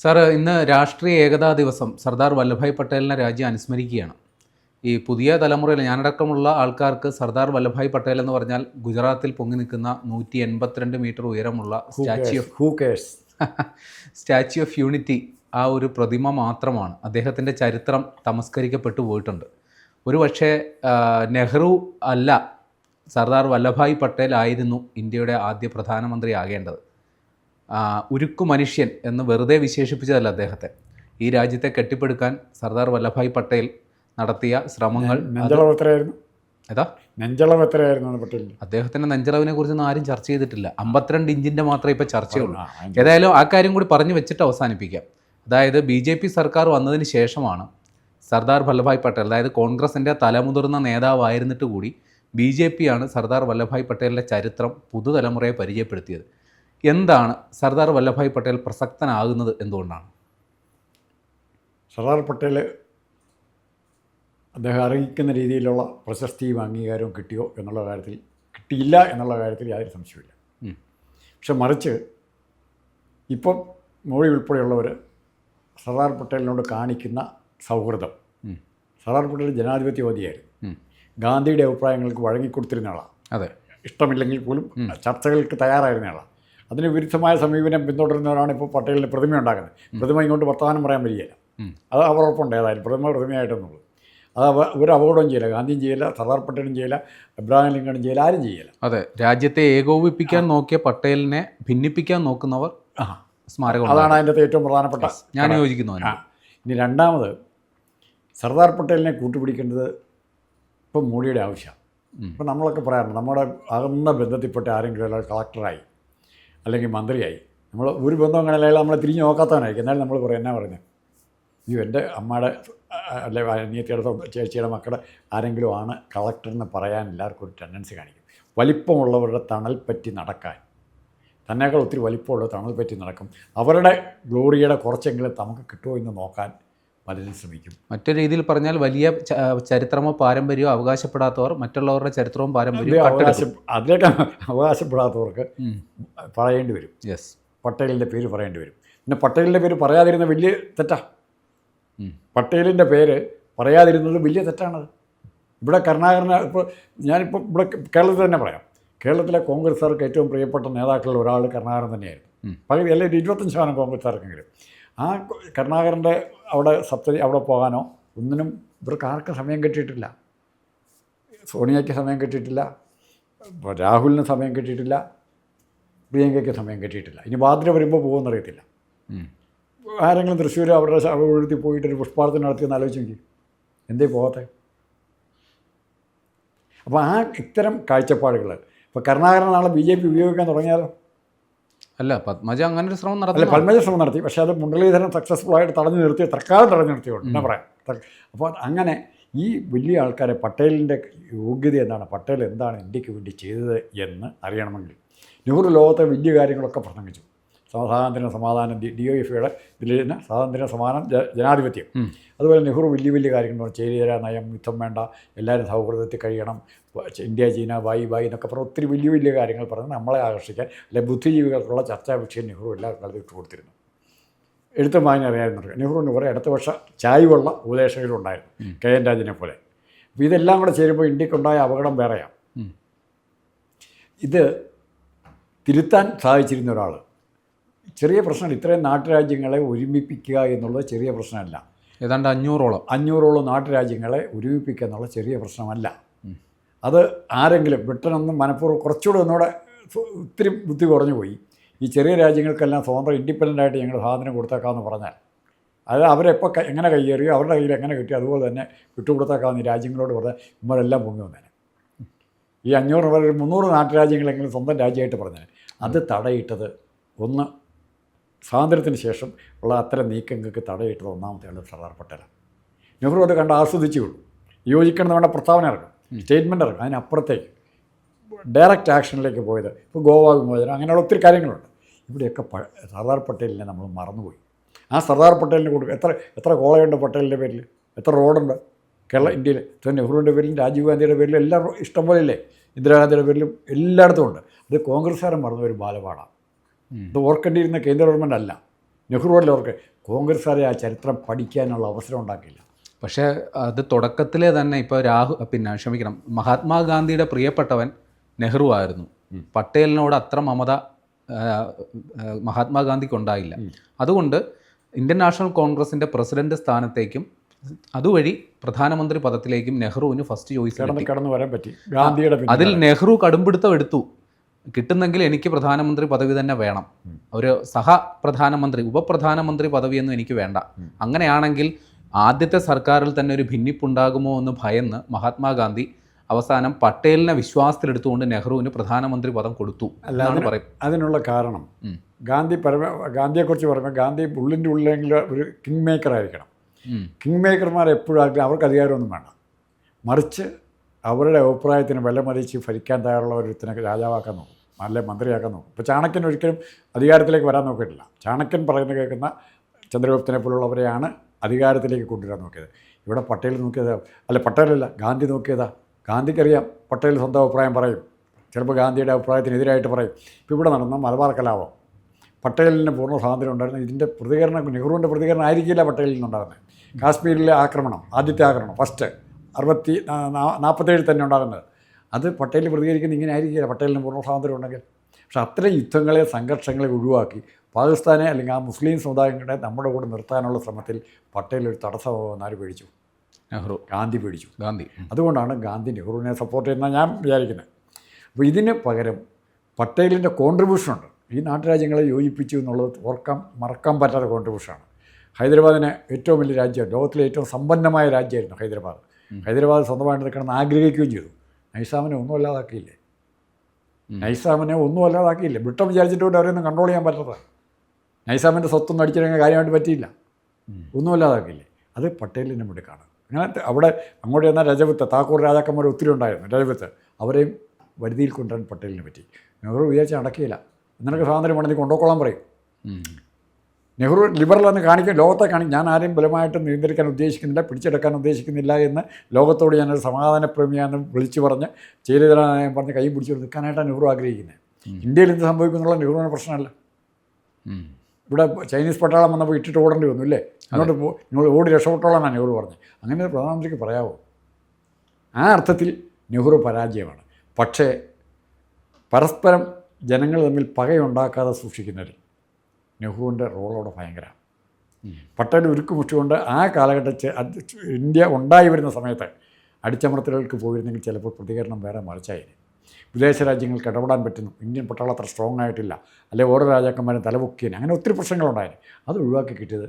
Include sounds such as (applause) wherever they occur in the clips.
Sir ഇന്ന് രാഷ്ട്രീയ ഏകതാ ദിവസം. സർദാർ വല്ലഭായ് പട്ടേലിനെ രാജ്യം അനുസ്മരിക്കുകയാണ്. ഈ പുതിയ തലമുറയിൽ ഞാനടക്കമുള്ള ആൾക്കാർക്ക് സർദാർ വല്ലഭായ് പട്ടേൽ എന്ന് പറഞ്ഞാൽ ഗുജറാത്തിൽ പൊങ്ങി നിൽക്കുന്ന നൂറ്റി എൺപത്തിരണ്ട് മീറ്റർ ഉയരമുള്ള statue of who cares (laughs) statue of unity ആ ഒരു പ്രതിമ മാത്രമാണ്. അദ്ദേഹത്തിന്റെ ചരിത്രം തമസ്കരിക്കപ്പെട്ടു പോയിട്ടുണ്ട്. ഒരു പക്ഷേ നെഹ്റു അല്ല സർദാർ വല്ലഭായ് പട്ടേൽ ആയിരുന്നു ഇന്ത്യയുടെ ആദ്യ പ്രധാനമന്ത്രി ആകേണ്ടത് ഉരുക്കു മനുഷ്യൻ എന്ന് വെറുതെ വിശേഷിപ്പിച്ചതല്ല അദ്ദേഹത്തെ. ഈ രാജ്യത്തെ കെട്ടിപ്പടുക്കാൻ സർദാർ വല്ലഭായ് പട്ടേൽ നടത്തിയ ശ്രമങ്ങൾ അദ്ദേഹത്തിന്റെ ഏതാ? നെഞ്ചളവ് എത്രയായിരുന്നു പട്ടില്ല അദ്ദേഹത്തിന്റെ നെഞ്ചളവിനെ കുറിച്ചൊന്നും ആരും ചർച്ച ചെയ്തിട്ടില്ല. അമ്പത്തിരണ്ട് ഇഞ്ചിന്റെ മാത്രമേ ഇപ്പോൾ ചർച്ചയുള്ളൂ. ഏതായാലും ആ കാര്യം കൂടി പറഞ്ഞു വെച്ചിട്ട് അവസാനിപ്പിക്കാം. അതായത് ബി ജെ പി സർക്കാർ വന്നതിന് ശേഷമാണ് സർദാർ വല്ലഭായ് പട്ടേൽ അതായത് കോൺഗ്രസിന്റെ തലമുതിർന്ന നേതാവായിരുന്നിട്ട് കൂടി ബി ജെ പി ആണ് സർദാർ വല്ലഭായ് പട്ടേലിന്റെ ചരിത്രം പുതുതലമുറയെ പരിചയപ്പെടുത്തിയത്. എന്താണ് സർദാർ വല്ലഭായ് പട്ടേൽ പ്രസക്തനാകുന്നത് എന്തുകൊണ്ടാണ്? സർദാർ പട്ടേൽ അദ്ദേഹം അറിയിക്കുന്ന രീതിയിലുള്ള പ്രശസ്തിയും അംഗീകാരവും കിട്ടിയോ എന്നുള്ള കാര്യത്തിൽ കിട്ടിയില്ല എന്നുള്ള കാര്യത്തിൽ യാതൊരു സംശയമില്ല പക്ഷെ മറിച്ച് ഇപ്പം മോഡി ഉൾപ്പെടെയുള്ളവർ സർദാർ പട്ടേലിനോട് കാണിക്കുന്ന സൗഹൃദം. സർദാർ പട്ടേൽ ജനാധിപത്യവാദിയായിരുന്നു. ഗാന്ധിയുടെ അഭിപ്രായങ്ങൾക്ക് വഴങ്ങിക്കൊടുത്തിരുന്ന ആളാണ് അതെ. ഇഷ്ടമില്ലെങ്കിൽ പോലും ചർച്ചകൾക്ക് തയ്യാറായിരുന്ന ആളാണ് അതിന് വിരുദ്ധമായ സമീപനം പിന്തുടരുന്നവരാണ് ഇപ്പോൾ പട്ടേലിന്റെ പ്രതിമ ഉണ്ടാക്കുന്നത് പ്രതിമ ഇങ്ങോട്ട് വർത്തമാനം പറയാൻ വരികയില്ല. അത് അവർ ഉറപ്പുണ്ട് ഏതായാലും. പ്രതിമ പ്രതിമയായിട്ടെന്നുള്ളത് അത് ഒരു അപകടവും ചെയ്യില്ല. ഗാന്ധിയും ചെയ്യില്ല സർദാർ പട്ടേലും ചെയ്യില്ല ഇബ്രാഹിം ലിങ്കണും ചെയ്യില്ല ആരും ചെയ്യില്ല. അതെ. രാജ്യത്തെ ഏകോപിപ്പിക്കാൻ നോക്കിയ പട്ടേലിനെ ഭിന്നിപ്പിക്കാൻ നോക്കുന്നവർ സ്മാരകം അതാണ് അതിന്റെ ഏറ്റവും പ്രധാനപ്പെട്ട ഞാൻ യോജിക്കുന്നു ഇനി രണ്ടാമത് സർദാർ പട്ടേലിനെ കൂട്ടുപിടിക്കേണ്ടത് ഇപ്പം മോഡിയുടെ ആവശ്യമാണ്. ഇപ്പം നമ്മളൊക്കെ പറയാറുണ്ട് നമ്മുടെ അകന്ന ബന്ധത്തിൽപ്പെട്ട ആരെങ്കിലും കളക്ടറായി അല്ലെങ്കിൽ മന്ത്രിയായി. നമ്മൾ ഒരു ബന്ധം അങ്ങനെ നമ്മളെ തിരിഞ്ഞ് നോക്കാത്തവനായിരിക്കും. എന്നാലും നമ്മൾ കുറേ എന്നാ പറഞ്ഞത് അയ്യോ എന്റെ അമ്മയുടെ അല്ലെ അനിയത്തിയുടെ ചേച്ചിയുടെ മക്കളുടെ ആരെങ്കിലും ആണ് കളക്ടർ എന്ന് പറയാൻ എല്ലാവർക്കും ഒരു ടെൻഡൻസി കാണിക്കും. വലിപ്പമുള്ളവരുടെ തണൽ പറ്റി നടക്കാൻ. തന്നേക്കാൾ ഒത്തിരി വലിപ്പമുള്ള തണൽ പറ്റി നടക്കും. അവരുടെ ഗ്ലോറിയുടെ കുറച്ചെങ്കിലും നമുക്ക് കിട്ടുമോ എന്ന് നോക്കാൻ പലരും ശ്രമിക്കും. മറ്റൊരു രീതിയിൽ പറഞ്ഞാൽ വലിയ ചരിത്രമോ പാരമ്പര്യമോ അവകാശപ്പെടാത്തവർ മറ്റുള്ളവരുടെ ചരിത്രവും പാരമ്പര്യവും അവകാശം അതിലേക്ക് അവകാശപ്പെടാത്തവർക്ക്. പറയേണ്ടി വരും. യെസ് പട്ടേലിന്റെ പേര് പറയേണ്ടി വരും. പിന്നെ പട്ടേലിന്റെ പേര് പറയാതിരുന്ന വലിയ തെറ്റാ. പട്ടേലിന്റെ പേര് പറയാതിരുന്നത് വലിയ തെറ്റാണത്. ഇവിടെ കരുണാകരന് ഇപ്പോൾ ഞാനിപ്പോൾ ഇവിടെ കേരളത്തിൽ തന്നെ പറയാം. കേരളത്തിലെ കോൺഗ്രസ്സുകാർക്ക് ഏറ്റവും പ്രിയപ്പെട്ട നേതാക്കളിൽ ഒരാൾ കരുണാകരൻ തന്നെയായിരുന്നു. പകുതി അല്ലെങ്കിൽ ഇരുപത്തഞ്ച് ശതമാനം കോൺഗ്രസ്സുകാർക്കെങ്കിലും. ആ കരുണാകരന്റെ അവിടെ സപ്തരി അവിടെ പോകാനോ ഒന്നിനും ഇവർക്ക് ആർക്കും സമയം കിട്ടിയിട്ടില്ല. സോണിയയ്ക്ക് സമയം കിട്ടിയിട്ടില്ല. രാഹുലിന് സമയം കിട്ടിയിട്ടില്ല. പ്രിയങ്കയ്ക്ക് സമയം കിട്ടിയിട്ടില്ല. ഇനി ബാധ്യത വരുമ്പോൾ പോകുമെന്നറിയത്തില്ല ആരെങ്കിലും തൃശ്ശൂർ അവരുടെ ഉഴുത്തി പോയിട്ട് ഒരു പുഷ്പാർത്ഥന നടത്തിയെന്ന് ആലോചിച്ച് നോക്കി. എന്തേ പോകത്തെ അപ്പോൾ ആ ഇത്തരം കാഴ്ചപ്പാടുകൾ ഇപ്പോൾ കരുണാകരൻ നാളെ ബി ജെ പി ഉപയോഗിക്കാൻ തുടങ്ങിയാലോ? അല്ല പത്മജ അങ്ങനെ ഒരു ശ്രമം അല്ല നടത്തി പത്മജ ശ്രമം നടത്തി. പക്ഷേ അത് മുരളീധരൻ സക്സസ്ഫുൾ ആയിട്ട് തടഞ്ഞു നിർത്തി തൽക്കാലം തടഞ്ഞു നിർത്തിയുണ്ട് എന്നാ പറയാം. അപ്പോൾ അങ്ങനെ ഈ വലിയ ആൾക്കാരെ പട്ടേലിന്റെ യോഗ്യത എന്താണ്? പട്ടേൽ എന്താണ് ഇന്ത്യയ്ക്ക് വേണ്ടി ചെയ്തത് എന്ന് അറിയണമെങ്കിൽ നെഹ്റു ലോകത്തെ വലിയ കാര്യങ്ങളൊക്കെ പ്രസംഗിച്ചു. സ്വാതന്ത്ര്യ സമാധാനം ഡി ഡി ഒ ഇതിൽ തന്നെ സ്വാതന്ത്ര്യ സമാധാനം ജനാധിപത്യം. അതുപോലെ നെഹ്റു വലിയ വലിയ കാര്യങ്ങൾ ചേരിചേരാ നയം യുദ്ധം വേണ്ട എല്ലാവരും സൗഹൃദത്തിൽ കഴിയണം ഇന്ത്യ ചീന ബായി ബായി എന്നൊക്കെ പറഞ്ഞ ഒത്തിരി വലിയ വലിയ കാര്യങ്ങൾ പറഞ്ഞ് നമ്മളെ ആകർഷിക്കാൻ അല്ലെ ബുദ്ധിജീവികൾക്കുള്ള ചർച്ചാ വിഷയം നെഹ്റു എല്ലാ കാലത്തും ഇട്ട് കൊടുത്തിരുന്നു. എഴുത്തും വായന അറിയാവുന്നവർക്ക് നെഹ്റുവിന് കുറേ അടുത്ത വർഷം ചായ്വുള്ള ഉപദേശകരും ഉണ്ടായിരുന്നു കെ എൻ രാജനെ പോലെ. അപ്പോൾ ഇതെല്ലാം കൂടെ ചേരുമ്പോൾ ഇന്ത്യക്കുണ്ടായ അപകടം വേറെയാണ്. ഇത് തിരുത്താൻ സാധിച്ചിരുന്ന ഒരാൾ ചെറിയ പ്രശ്നമാണ് ഇത്രയും നാട്ടുരാജ്യങ്ങളെ ഒരുമിപ്പിക്കുക എന്നുള്ളത് ചെറിയ പ്രശ്നമല്ല. ഏതാണ്ട് അഞ്ഞൂറോളം. അഞ്ഞൂറോളം നാട്ടുരാജ്യങ്ങളെ ഒരുമിപ്പിക്കുക എന്നുള്ള ചെറിയ പ്രശ്നമല്ല. അത് ആരെങ്കിലും ബ്രിട്ടനൊന്നും മനഃപൂർവം കുറച്ചുകൂടെ ഒന്നുകൂടെ ഒത്തിരി ബുദ്ധി കുറഞ്ഞു പോയി. ഈ ചെറിയ രാജ്യങ്ങൾക്കെല്ലാം സ്വതന്ത്രം ഇൻഡിപെൻഡന്റ് ആയിട്ട് ഞങ്ങൾ സാധനം കൊടുത്തേക്കാമെന്ന് പറഞ്ഞാൽ. അത് അവരെപ്പോൾ എങ്ങനെ കയ്യേറിയോ അവരുടെ കയ്യിൽ എങ്ങനെ കിട്ടിയോ അതുപോലെ തന്നെ വിട്ടുകൊടുത്തേക്കാമെന്ന് ഈ രാജ്യങ്ങളോട് പറഞ്ഞാൽ ഇമ്മരെല്ലാം പൊങ്ങി വന്നേനെ. ഈ അഞ്ഞൂറ് മുന്നൂറ് നാട്ടുരാജ്യങ്ങളെങ്കിലും സ്വന്തം രാജ്യമായിട്ട് പറഞ്ഞേനെ. അത് തടയിട്ടത് ഒന്ന് സ്വാതന്ത്ര്യത്തിന് ശേഷം ഉള്ള അത്തരം നീക്കങ്ങൾക്ക് തടയിട്ടത് ഒന്നാമത്തെ ആൾ സർദാർ പട്ടേലാണ്. നെഹ്റു അത് കണ്ട് ആസ്വദിച്ചുള്ളൂ യോജിക്കണമെന്ന് യോജിക്കണം വേണ്ട പ്രസ്താവന ഇറക്കും സ്റ്റേറ്റ്മെന്റ് ഇറക്കും അതിനപ്പുറത്തേക്ക് ഡയറക്റ്റ് ആക്ഷനിലേക്ക് പോയത് ഇപ്പോൾ ഗോവ വിമോചനം അങ്ങനെയുള്ള ഒത്തിരി കാര്യങ്ങളുണ്ട്. ഇവിടെയൊക്കെ പ സർദാർ പട്ടേലിനെ നമ്മൾ മറന്നുപോയി. ആ സർദാർ പട്ടേലിന് കൊടുക്കുക എത്ര എത്ര കോളയുണ്ട് പട്ടേലിന്റെ പേരിൽ? എത്ര റോഡുണ്ട്? കേരള ഇന്ത്യയിൽ ഇപ്പോൾ നെഹ്റുവിന്റെ പേരിലും രാജീവ് ഗാന്ധിയുടെ പേരിലും എല്ലാം ഇഷ്ടംപോലെ ഇല്ലേ? ഇന്ദിരാഗാന്ധിയുടെ പേരിലും എല്ലായിടത്തും ഉണ്ട്. അത് കോൺഗ്രസ്സുകാരൻ മറന്നൊരു ബാലപാടാണ് ഇത് ഓർക്കേണ്ടിയിരുന്ന കേന്ദ്ര ഗവൺമെന്റ് അല്ല. നെഹ്റു അല്ല ഓർക്ക്. കോൺഗ്രസ്സുകാരെ ആ ചരിത്രം പഠിക്കാനുള്ള അവസരം ഉണ്ടാക്കിയില്ല. പക്ഷേ അത് തുടക്കത്തിലെ തന്നെ ഇപ്പോൾ രാഹു പിന്നെ ക്ഷമിക്കണം മഹാത്മാഗാന്ധിയുടെ പ്രിയപ്പെട്ടവൻ നെഹ്റു ആയിരുന്നു. പട്ടേലിനോട് അത്ര മമത മഹാത്മാഗാന്ധിക്ക് ഉണ്ടായില്ല അതുകൊണ്ട് ഇന്ത്യൻ നാഷണൽ കോൺഗ്രസിന്റെ പ്രസിഡന്റ് സ്ഥാനത്തേക്കും അതുവഴി പ്രധാനമന്ത്രി പദത്തിലേക്കും നെഹ്റുവിന് ഫസ്റ്റ് ചോയ്സ് കിടന്ന് വരാൻ പറ്റി. ഗാന്ധിയുടെ അതിൽ നെഹ്റു കടുംപിടുത്തം എടുത്തു. കിട്ടുന്നെങ്കിൽ എനിക്ക് പ്രധാനമന്ത്രി പദവി തന്നെ വേണം. ഒരു സഹ പ്രധാനമന്ത്രി ഉപപ്രധാനമന്ത്രി പദവിയൊന്നും എനിക്ക് വേണ്ട. അങ്ങനെയാണെങ്കിൽ ആദ്യത്തെ സർക്കാരിൽ തന്നെ ഒരു ഭിന്നിപ്പുണ്ടാകുമോ എന്ന് ഭയന്ന് മഹാത്മാഗാന്ധി അവസാനം പട്ടേലിനെ വിശ്വാസത്തിലെടുത്തുകൊണ്ട് നെഹ്റുവിന് പ്രധാനമന്ത്രി പദം കൊടുത്തു എന്നാണ് പറയും. അതിനുള്ള കാരണം ഗാന്ധി പരമ ഗാന്ധിയെക്കുറിച്ച് പറയുമ്പോൾ ഗാന്ധി ഉള്ളിന്റെ ഉള്ളിലെങ്കിൽ ഒരു കിങ് മേക്കർ ആയിരിക്കണം. കിങ് മേക്കർമാർ എപ്പോഴും അവർക്ക് അധികാരമൊന്നും വേണം മറിച്ച് അവരുടെ അഭിപ്രായത്തിന് വിലമതിച്ച് ഭരിക്കാൻ തയ്യാറുള്ള ഒരുത്തിനെ രാജാവാക്കാൻ നോക്കും. നല്ല മന്ത്രിയാക്കാൻ നോക്കും. ഇപ്പോൾ ചാണക്യൻ ഒരിക്കലും അധികാരത്തിലേക്ക് വരാൻ നോക്കിയിട്ടില്ല. ചാണക്യൻ പറയുന്നത് കേൾക്കുന്ന ചന്ദ്രഗുപ്തനെ പോലുള്ളവരെയാണ് അധികാരത്തിലേക്ക് കൊണ്ടുവരാൻ നോക്കിയത്. ഇവിടെ പട്ടേൽ നോക്കിയതാ അല്ല പട്ടേലല്ല ഗാന്ധി നോക്കിയതാ. ഗാന്ധിക്കറിയാം പട്ടേൽ സ്വന്തം അഭിപ്രായം പറയും. ചിലപ്പോൾ ഗാന്ധിയുടെ അഭിപ്രായത്തിനെതിരായിട്ട് പറയും. ഇപ്പോൾ ഇവിടെ നടന്ന മലബാർ കലാപം. പട്ടേലിന് പൂർണ സ്വാതന്ത്ര്യം ഉണ്ടായിരുന്നു. ഇതിന്റെ പ്രതികരണം നെഹ്റുവിന്റെ പ്രതികരണം ആയിരിക്കില്ല പട്ടേലിൽ നിന്നുണ്ടാകുന്നത് കാശ്മീരിലെ ആക്രമണം ആദ്യത്തെ ആക്രമണം ഫസ്റ്റ് അറുപത്തി നാൽപ്പത്തേഴിൽ തന്നെ ഉണ്ടാകുന്നത്. അത് പട്ടേൽ പ്രതികരിക്കുന്ന ഇങ്ങനെ ആയിരിക്കില്ല പട്ടേലിന് പൂർണ സ്വാതന്ത്ര്യം ഉണ്ടെങ്കിൽ. പക്ഷെ അത്തരം യുദ്ധങ്ങളെ സംഘർഷങ്ങളെ ഒഴിവാക്കി പാകിസ്ഥാനെ അല്ലെങ്കിൽ ആ മുസ്ലിം സമുദായങ്ങളെ നമ്മുടെ കൂടെ നിർത്താനുള്ള ശ്രമത്തിൽ പട്ടേൽ ഒരു തടസ്സമാകുമെന്ന് ആര് പേടിച്ചു? നെഹ്റു. ഗാന്ധി പേടിച്ചു. ഗാന്ധി. അതുകൊണ്ടാണ് ഗാന്ധി നെഹ്റുവിനെ സപ്പോർട്ട് ചെയ്യുന്ന ഞാൻ വിചാരിക്കുന്നത്. അപ്പോൾ ഇതിന് പകരം പട്ടേലിന്റെ കോൺട്രിബ്യൂഷൻ ഉണ്ട്. ഈ നാട്ടുരാജ്യങ്ങളെ യോജിപ്പിച്ചു എന്നുള്ളത് ഓർക്കാൻ മറക്കാൻ പറ്റാത്ത കോൺട്രിബ്യൂഷനാണ് ഹൈദരാബാദിന് ഏറ്റവും വലിയ രാജ്യം ലോകത്തിലെ ഏറ്റവും സമ്പന്നമായ രാജ്യമായിരുന്നു ഹൈദരാബാദ്. ഹൈദരാബാദ് സ്വന്തമായിട്ട് നിൽക്കണമെന്ന് ആഗ്രഹിക്കുകയും ചെയ്തു. നൈസാമിനെ ഒന്നും അല്ലാതാക്കിയില്ലേ? നൈസാമിനെ ഒന്നും അല്ലാതാക്കിയില്ലേ? ബ്രിട്ടൻ വിചാരിച്ചിട്ടുകൊണ്ട് അവരെയൊന്നും കൺട്രോൾ ചെയ്യാൻ പറ്റാത്ത. നൈസാമിന്റെ സ്വത്തൊന്നും അടിച്ചിറങ്ങാൻ കാര്യമായിട്ട് പറ്റിയില്ല. ഒന്നും അല്ലാതാക്കിയില്ലേ? അത് പട്ടേലിന്റെ മിടുക്കാണ് അങ്ങനെ അവിടെ അങ്ങോട്ട് ചെന്നാൽ രജപുത്ത് താക്കൂർ രാജാക്കന്മാർ ഒത്തിരി ഉണ്ടായിരുന്നു. രജപുത്ത് അവരെയും വരുതിയിൽ കൊണ്ടുവരാൻ പട്ടേലിനെ പറ്റി. നെഹ്റു വിചാരിച്ച് നടക്കിയില്ല എന്നൊക്കെ സ്വാതന്ത്ര്യം വേണമെങ്കിൽ കൊണ്ടുപോക്കോളാൻ പറയും. നെഹ്റു ലിബറലെന്ന് കാണിക്കും ലോകത്തെ കാണിക്കും ഞാൻ ആരെയും ബലമായിട്ട് നിയന്ത്രിക്കാൻ ഉദ്ദേശിക്കുന്നില്ല പിടിച്ചെടുക്കാൻ ഉദ്ദേശിക്കുന്നില്ല എന്ന് ലോകത്തോട് ഞാനൊരു സമാധാനപ്രേമിയാണെന്ന് വിളിച്ചു പറഞ്ഞ് ചെയ്തരാൻ പറഞ്ഞ് കൈ പിടിച്ചു നിൽക്കാനായിട്ടാണ് നെഹ്റു ആഗ്രഹിക്കുന്നത്. ഇന്ത്യയിൽ എന്ത് സംഭവിക്കുന്നുള്ള നെഹ്റുവിന് പ്രശ്നമല്ല. ഇവിടെ ചൈനീസ് പട്ടാളം വന്നപ്പോൾ ഇട്ടിട്ട് ഓടേണ്ടി വന്നു അല്ലേ? അങ്ങോട്ട് പോ നിങ്ങൾ ഓടി രക്ഷപ്പെട്ടോളാണ് നെഹ്റു പറഞ്ഞത്. അങ്ങനെ പ്രധാനമന്ത്രിക്ക് പറയാമോ ആ അർത്ഥത്തിൽ നെഹ്റു പരാജയമാണ്. പക്ഷേ പരസ്പരം ജനങ്ങൾ തമ്മിൽ പകയുണ്ടാക്കാതെ സൂക്ഷിക്കുന്നതിൽ നെഹ്റുവിന്റെ റോളോടെ ഭയങ്കരമാണ് പട്ടേൽ മുറ്റുകൊണ്ട് ആ കാലഘട്ടത്തിൽ ഇന്ത്യ ഉണ്ടായി വരുന്ന സമയത്ത് അടിച്ചമർത്തലുകൾക്ക് പോയിരുന്നെങ്കിൽ ചിലപ്പോൾ പ്രതികരണം വേറെ മറിച്ചായിരുന്നു വിദേശ രാജ്യങ്ങൾക്ക് ഇടപെടാൻ പറ്റുന്നു. ഇന്ത്യൻ പട്ടാളം അത്ര സ്ട്രോങ് ആയിട്ടില്ല. അല്ലെ ഓരോ രാജാക്കന്മാരും തലപൊക്കിയതിന് അങ്ങനെ ഒത്തിരി പ്രശ്നങ്ങളുണ്ടായിരുന്നു അത് ഒഴിവാക്കി കിട്ടിയത്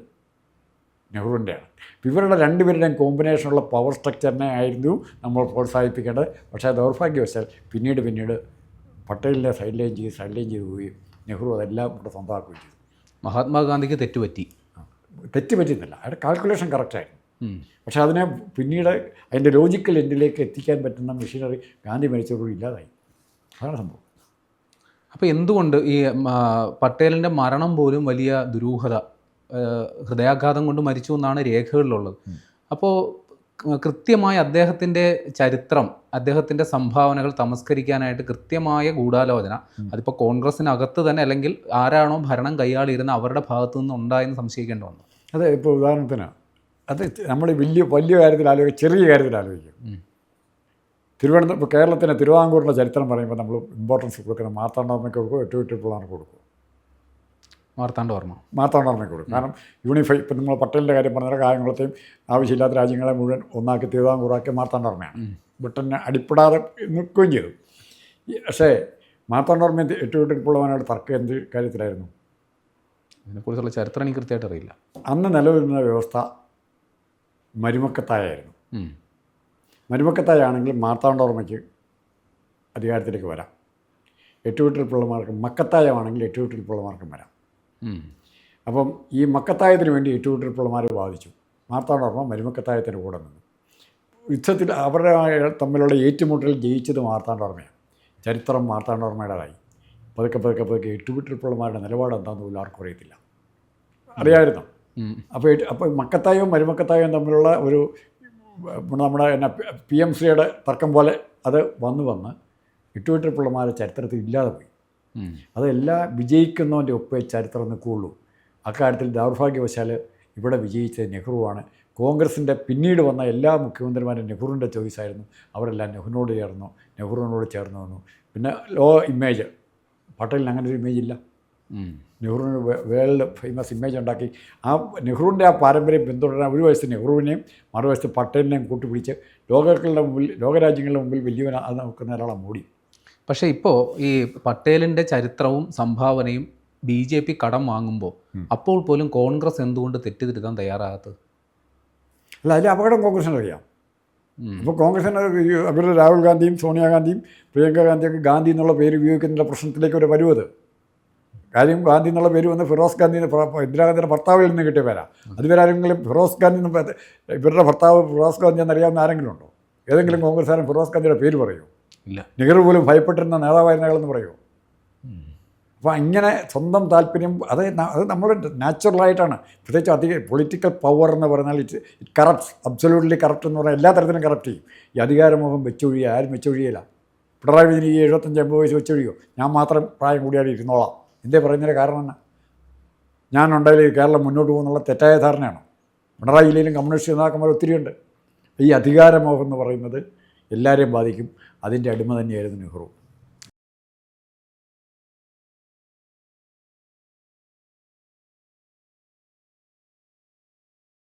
നെഹ്റുവിന്റെയാണ്. ഇവരുടെ രണ്ടുപേരുടെയും കോമ്പിനേഷനുള്ള പവർ സ്ട്രക്ചറിനെ ആയിരുന്നു നമ്മൾ പ്രോത്സാഹിപ്പിക്കേണ്ടത്. പക്ഷേ ദൗർഭാഗ്യവശാൽ പിന്നീട് പിന്നീട് പട്ടേലിനെ സൈഡ് ലൈൻ ചെയ്ത് സൈഡ് ലൈൻ ചെയ്ത് പോയി. നെഹ്റു അതെല്ലാം ഇവിടെ സ്വന്തമാക്കുകയും ചെയ്തു. മഹാത്മാഗാന്ധിക്ക് തെറ്റുപറ്റി. തെറ്റുപറ്റിയെന്നല്ല അവിടെ അയാളുടെ കാൽക്കുലേഷൻ കറക്റ്റായിരുന്നു. പക്ഷേ അതിനെ പിന്നീട് അതിന്റെ ലോജിക്കൽ എൻഡിലേക്ക് എത്തിക്കാൻ പറ്റുന്ന മെഷീനറി ഗാന്ധി മരിച്ചതോടുകൂടി ഇല്ലാതായി. അതാണ് സംഭവം. അപ്പോൾ എന്തുകൊണ്ട് ഈ പട്ടേലിന്റെ മരണം പോലും വലിയ ദുരൂഹത ഹൃദയാഘാതം കൊണ്ട് മരിച്ചു എന്നാണ് രേഖകളിലുള്ളത്. അപ്പോൾ കൃത്യമായി അദ്ദേഹത്തിന്റെ ചരിത്രം അദ്ദേഹത്തിന്റെ സംഭാവനകൾ തമസ്കരിക്കാനായിട്ട് കൃത്യമായ ഗൂഢാലോചന. അതിപ്പോൾ കോൺഗ്രസിനകത്ത് തന്നെ അല്ലെങ്കിൽ ആരാണോ ഭരണം കൈയാളിയിരുന്ന അവരുടെ ഭാഗത്തു നിന്ന് ഉണ്ടായെന്ന് സംശയിക്കേണ്ട വന്നു. അതെ ഇപ്പോൾ ഉദാഹരണത്തിന് അത് നമ്മൾ വലിയ വലിയ കാര്യത്തിൽ ആലോചിക്കും ചെറിയ കാര്യത്തിൽ ആലോചിക്കും. തിരുവനന്തപുരം കേരളത്തിന്റെ തിരുവിതാംകൂറിന്റെ ചരിത്രം പറയുമ്പോൾ നമ്മൾ ഇമ്പോർട്ടൻസ് കൊടുക്കണം മാർത്താണ്ഡവർമ്മയ്ക്ക് കൊടുക്കും എട്ടു എട്ട് പിള്ളേർക്ക് കൊടുക്കും. മാർത്താണ്ഡവർമ്മ മാർത്താണ്ഡവർമ്മയ്ക്ക് കൊടുക്കും. കാരണം യൂണിഫൈ ഇപ്പം നമ്മൾ പട്ടേലിന്റെ കാര്യം പറഞ്ഞ കാര്യങ്ങളത്തെയും ആവശ്യമില്ലാത്ത രാജ്യങ്ങളെ മുഴുവൻ ഒന്നാക്കി തിരുവിതാംകൂറാക്കി മാർത്താണ്ഡവർമ്മയാണ് ബ്രിട്ടനെ അടിപ്പെടാതെ നിൽക്കുകയും ചെയ്തു. പക്ഷേ മാർത്താണ്ഡവർമ്മ എട്ടു എട്ട് പിള്ളവനോട് തർക്കം എന്ത് കാര്യത്തിലായിരുന്നു? അതിനെക്കുറിച്ചുള്ള ചരിത്രം എനിക്ക് കൃത്യമായിട്ട് അറിയില്ല. അന്ന് നിലവിലിരുന്ന വ്യവസ്ഥ മരുമക്കത്തായായിരുന്നു. മരുമക്കത്തായാണെങ്കിൽ മാർത്താണ്ഡവർമ്മയ്ക്ക് അധികാരത്തിലേക്ക് വരാം. എട്ടുവീട്ടിൽ പിള്ളമാർക്കും മക്കത്തായമാണെങ്കിൽ എട്ടുവീട്ടിൽ പിള്ളമാർക്കും വരാം. അപ്പം ഈ മക്കത്തായത്തിന് വേണ്ടി എട്ടുവീട്ടിൽ പിള്ളമാർ വാദിച്ചു മാർത്താണ്ഡവർമ്മ മരുമക്കത്തായത്തിന്റെ കൂടെ നിന്നു. യുദ്ധത്തിൽ അവരുടെ തമ്മിലുള്ള ഏറ്റുമുട്ടലിൽ ജയിച്ചത് മാർത്താണ്ഡവർമ്മയാണ് ചരിത്രം മാർത്താണ്ഡവർമ്മയുടേതായി പതുക്കെ പതുക്കെ പതുക്കെ പിള്ളമാരുടെ നിലപാട് എന്താണെന്ന് പോലും ആർക്കും അറിയത്തില്ല. അറിയാമായിരുന്നു? അപ്പോൾ അപ്പോൾ മക്കത്തായവും മരുമക്കത്തായവും തമ്മിലുള്ള ഒരു നമ്മുടെ എന്നാ പി എം സിയുടെ തർക്കം പോലെ അത് വന്ന് വന്ന് എട്ടുവീട്ടിൽ പിള്ളമാരെ ചരിത്രത്തിൽ ഇല്ലാതെ പോയി. അതെല്ലാം വിജയിക്കുന്നവന്റെ ഒപ്പേ ചരിത്രം നിൽക്കുകയുള്ളൂ. അക്കാര്യത്തിൽ ദൗർഭാഗ്യവശാൽ ഇവിടെ വിജയിച്ചത് നെഹ്റുവാണ്. കോൺഗ്രസിന്റെ പിന്നീട് വന്ന എല്ലാ മുഖ്യമന്ത്രിമാരും നെഹ്റുവിന്റെ ചോയ്സായിരുന്നു. അവരെല്ലാം നെഹ്റുവിനോട് ചേർന്നു നെഹ്റുവിനോട് ചേർന്ന് വന്നു. പിന്നെ ലോ ഇമേജ് പട്ടേലിന് അങ്ങനെ ഒരു ഇമേജ് ഇല്ല. നെഹ്റുവിന് വേൾഡ് ഫേമസ് ഇമേജ് ഉണ്ടാക്കി. ആ നെഹ്റുവിന്റെ ആ പാരമ്പര്യം പിന്തുടരാൻ ഒരു വയസ്സ് നെഹ്റുവിനെയും മറുവശത്ത് പട്ടേലിനെയും കൂട്ടുപിടിച്ച് ലോകങ്ങളുടെ മുമ്പിൽ ലോകരാജ്യങ്ങളുടെ മുമ്പിൽ വലിയവനാ നോക്കുന്ന ഒരാളാണ് മോഡി. പക്ഷേ ഇപ്പോൾ ഈ പട്ടേലിന്റെ ചരിത്രവും സംഭാവനയും ബി ജെ പി കടം വാങ്ങുമ്പോൾ അപ്പോൾ പോലും കോൺഗ്രസ് എന്തുകൊണ്ട് തെറ്റിതിരുത്താൻ തയ്യാറാകാത്തത്? അല്ല അതിൽ അപകടം കോൺഗ്രസിന് അറിയാം അപ്പോൾ കോൺഗ്രസിന് അവരുടെ രാഹുൽ ഗാന്ധിയും സോണിയാഗാന്ധിയും പ്രിയങ്ക ഗാന്ധിയൊക്കെ ഗാന്ധി എന്നുള്ള പേര് ഉപയോഗിക്കുന്നതിന്റെ പ്രശ്നത്തിലേക്ക് ഒരു വരുവത്. കാര്യം ഗാന്ധി എന്നുള്ള പേര് വന്ന് ഫിറോസ് ഗാന്ധി ഇന്ദിരാഗാന്ധിയുടെ ഭർത്താവിൽ നിന്ന് കിട്ടിയ പേരാ. അതുവരെ ആരെങ്കിലും ഫിറോസ് ഗാന്ധി ഇവരുടെ ഭർത്താവ് ഫിറോസ് ഗാന്ധി എന്നറിയാവുന്ന ആരെങ്കിലും ഉണ്ടോ? ഏതെങ്കിലും കോൺഗ്രസ്സുകാരൻ ഫിറോസ് ഗാന്ധിയുടെ പേര് പറയൂ? ഇല്ല. നെഹ്റു പോലും ഭയപ്പെട്ടിരുന്ന നേതാവായിരുന്ന ആളെന്ന് പറയുമോ അപ്പോൾ അങ്ങനെ സ്വന്തം താല്പര്യം അത് അത് നമ്മുടെ നാച്ചുറലായിട്ടാണ്. പ്രത്യേകിച്ച് അധിക പൊളിറ്റിക്കൽ പവർ എന്ന് പറഞ്ഞാൽ it it corrupts absolutely corrupt എന്ന് പറഞ്ഞാൽ എല്ലാ തരത്തിലും കറപ്റ്റ് ചെയ്യും. ഈ അധികാരമോഹം വെച്ചൊഴിയുക ആരും വെച്ചൊഴിയില്ല പിണറായി വിജയൻ ഈ എഴുപത്തഞ്ച് അമ്പത് വയസ്സ് വെച്ചൊഴിയോ ഞാൻ മാത്രം പ്രായം കൂടിയാണ് ഇരുന്നോളാം. എന്തേ പറയുന്നതിന് കാരണം എന്നാ? ഈ കേരളം മുന്നോട്ട് പോകുന്നുള്ള തെറ്റായ ധാരണയാണ്. പിണറായി ജില്ലയിലും കമ്മ്യൂണിസ്റ്റ് നേതാക്കന്മാർ ഒത്തിരിയുണ്ട്. ഈ അധികാരമോഹം എന്ന് പറയുന്നത് എല്ലാവരെയും ബാധിക്കും. അതിന്റെ അടിമ തന്നെയായിരുന്നു നെഹ്റു.